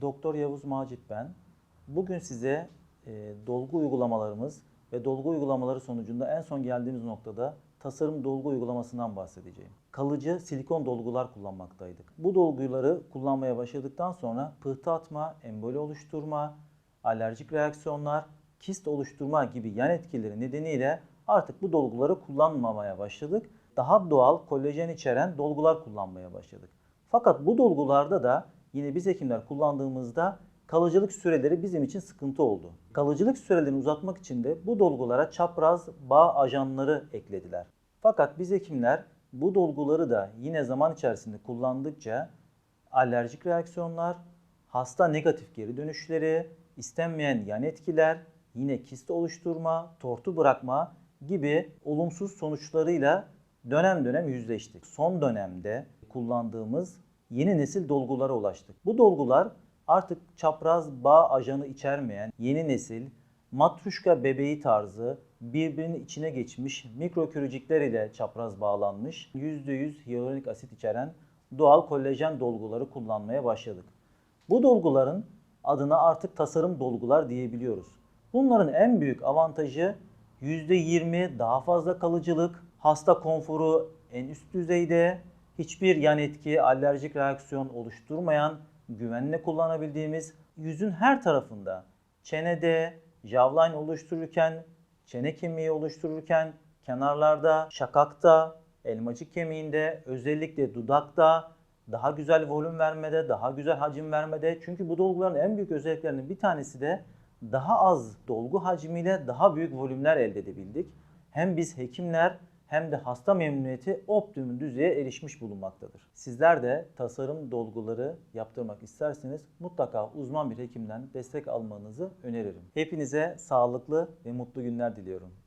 Doktor Yavuz Macit ben. Bugün size e, dolgu uygulamalarımız ve dolgu uygulamaları sonucunda en son geldiğimiz noktada tasarım dolgu uygulamasından bahsedeceğim. Kalıcı silikon dolgular kullanmaktaydık. Bu dolguları kullanmaya başladıktan sonra pıhtı atma, emboli oluşturma, alerjik reaksiyonlar, kist oluşturma gibi yan etkileri nedeniyle artık bu dolguları kullanmamaya başladık. Daha doğal kolajen içeren dolgular kullanmaya başladık. Fakat bu dolgularda da yine biz hekimler kullandığımızda kalıcılık süreleri bizim için sıkıntı oldu. Kalıcılık sürelerini uzatmak için de bu dolgulara çapraz bağ ajanları eklediler. Fakat biz hekimler bu dolguları da yine zaman içerisinde kullandıkça alerjik reaksiyonlar, hasta negatif geri dönüşleri, istenmeyen yan etkiler, yine kist oluşturma, tortu bırakma gibi olumsuz sonuçlarıyla dönem dönem yüzleştik. Son dönemde kullandığımız yeni nesil dolgulara ulaştık. Bu dolgular artık çapraz bağ ajanı içermeyen yeni nesil matruşka bebeği tarzı birbirinin içine geçmiş mikrokürücükler ile çapraz bağlanmış %100 hyaluronik asit içeren doğal kolajen dolguları kullanmaya başladık. Bu dolguların adına artık tasarım dolgular diyebiliyoruz. Bunların en büyük avantajı %20 daha fazla kalıcılık, hasta konforu en üst düzeyde, hiçbir yan etki, alerjik reaksiyon oluşturmayan, güvenle kullanabildiğimiz yüzün her tarafında çenede, jawline oluştururken, çene kemiği oluştururken, kenarlarda, şakakta, elmacık kemiğinde, özellikle dudakta, daha güzel volüm vermede, daha güzel hacim vermede. Çünkü bu dolguların en büyük özelliklerinin bir tanesi de daha az dolgu hacmiyle daha büyük volümler elde edebildik. Hem biz hekimler hem de hasta memnuniyeti optimum düzeye erişmiş bulunmaktadır. Sizler de tasarım dolguları yaptırmak isterseniz mutlaka uzman bir hekimden destek almanızı öneririm. Hepinize sağlıklı ve mutlu günler diliyorum.